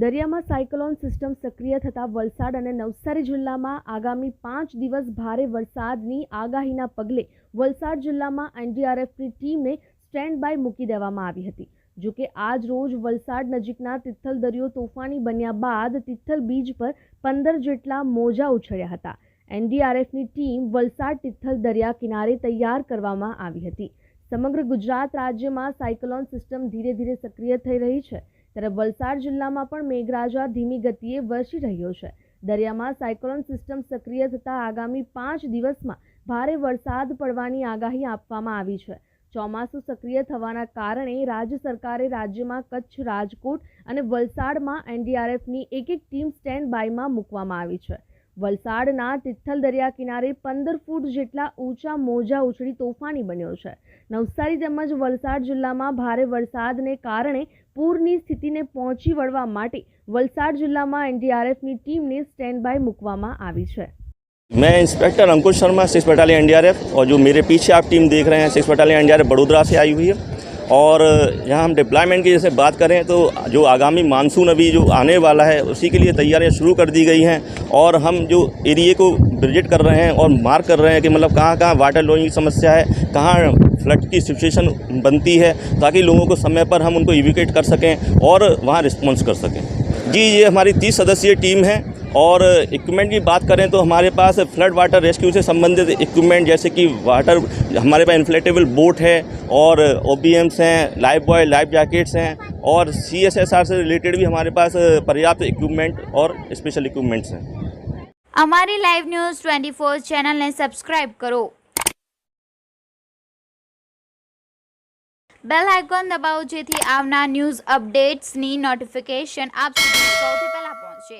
દરિયામાં cyclone system સક્રિય થતાં વલસાડ અને નવસારી જિલ્લામાં આગામી પાંચ દિવસ ભારે વરસાદની આગાહીના પગલે વલસાડ જિલ્લામાં એનડીઆરએફની ટીમને સ્ટેન્ડ બાય મૂકી દેવામાં આવી હતી. જોકે આજ રોજ વલસાડ નજીકના તિથલ દરિયો તોફાની બન્યા બાદ તિથલ બીચ પર પંદર જેટલા મોજા ઉછળ્યા હતા. એનડીઆરએફની ટીમ વલસાડ તિથલ દરિયા કિનારે તૈયાર કરવામાં આવી હતી. સમગ્ર ગુજરાત રાજ્યમાં સાયક્લોન સિસ્ટમ ધીરે ધીરે સક્રિય થઈ રહી છે. ત્યારે વલસાડ જિલ્લામાં પણ મેઘરાજા ધીમી ગતિએ વરસી રહ્યો છે. દરિયામાં સાયક્લોન સિસ્ટમ સક્રિય થતાં આગામી પાંચ દિવસમાં ભારે વરસાદ પડવાની આગાહી આપવામાં આવી છે. ચોમાસું સક્રિય થવાના કારણે રાજ્ય સરકારે રાજ્યમાં કચ્છ, રાજકોટ અને વલસાડમાં એનડીઆરએફની એક એક ટીમ સ્ટેન્ડ બાયમાં મૂકવામાં આવી છે. વલસાડના તિથલ દરિયા કિનારે પંદર ફૂટ જેટલા ઊંચા મોજા ઉછળી તોફાની બન્યો છે નવસારી તેમજ વલસાડ જિલ્લામાં ભારે વરસાદને કારણે પૂરની સ્થિતિને પહોંચી વળવા માટે વલસાડ જિલ્લામાં એનડીઆરએફની ટીમને સ્ટેન્ડ બાય મૂકવામાં આવી છે मैं inspector Ankush Sharma six battalion NDRF और जो मेरे पीछे आप टीम देख रहे हैं सिक्स बटालियन एनडीआरएफ बड़ोदरा से आई हुई है और यहाँ हम डिप्लॉयमेंट की जैसे बात करें तो जो आगामी मानसून अभी जो आने वाला है, उसी के लिए तैयारियाँ शुरू कर दी गई हैं। और हम जो एरिए को विज़िट कर रहे हैं और मार्क कर रहे हैं कि मतलब कहाँ कहाँ वाटर लोइंग की समस्या है, कहाँ फ्लड की सिचुएशन बनती है, ताकि लोगों को समय पर हम उनको इविकेट कर सकें और वहाँ रिस्पॉन्स कर सकें। जी, ये हमारी तीस सदस्यीय टीम है। और इक्विपमेंट की बात करें तो हमारे पास फ्लड वाटर रेस्क्यू से संबंधित इक्विपमेंट जैसे कि वाटर हमारे पास इन्फ्लेटेबल बोट है और ओ हैं लाइफ बॉय लाइफ जैकेट्स हैं और सी से रिलेटेड भी हमारे पास पर्याप्त इक्विपमेंट और स्पेशल इक्विपमेंट्स हैं અમારી લાઈવ ન્યૂઝ ટ્વેન્ટી ફોર ચેનલને સબસ્ક્રાઇબ કરો બેલ આઇકોન દબાવો જેથી આવનાર ન્યૂઝ અપડેટ્સની નોટિફિકેશન આપ સુધી સૌથી પહેલા પહોંચે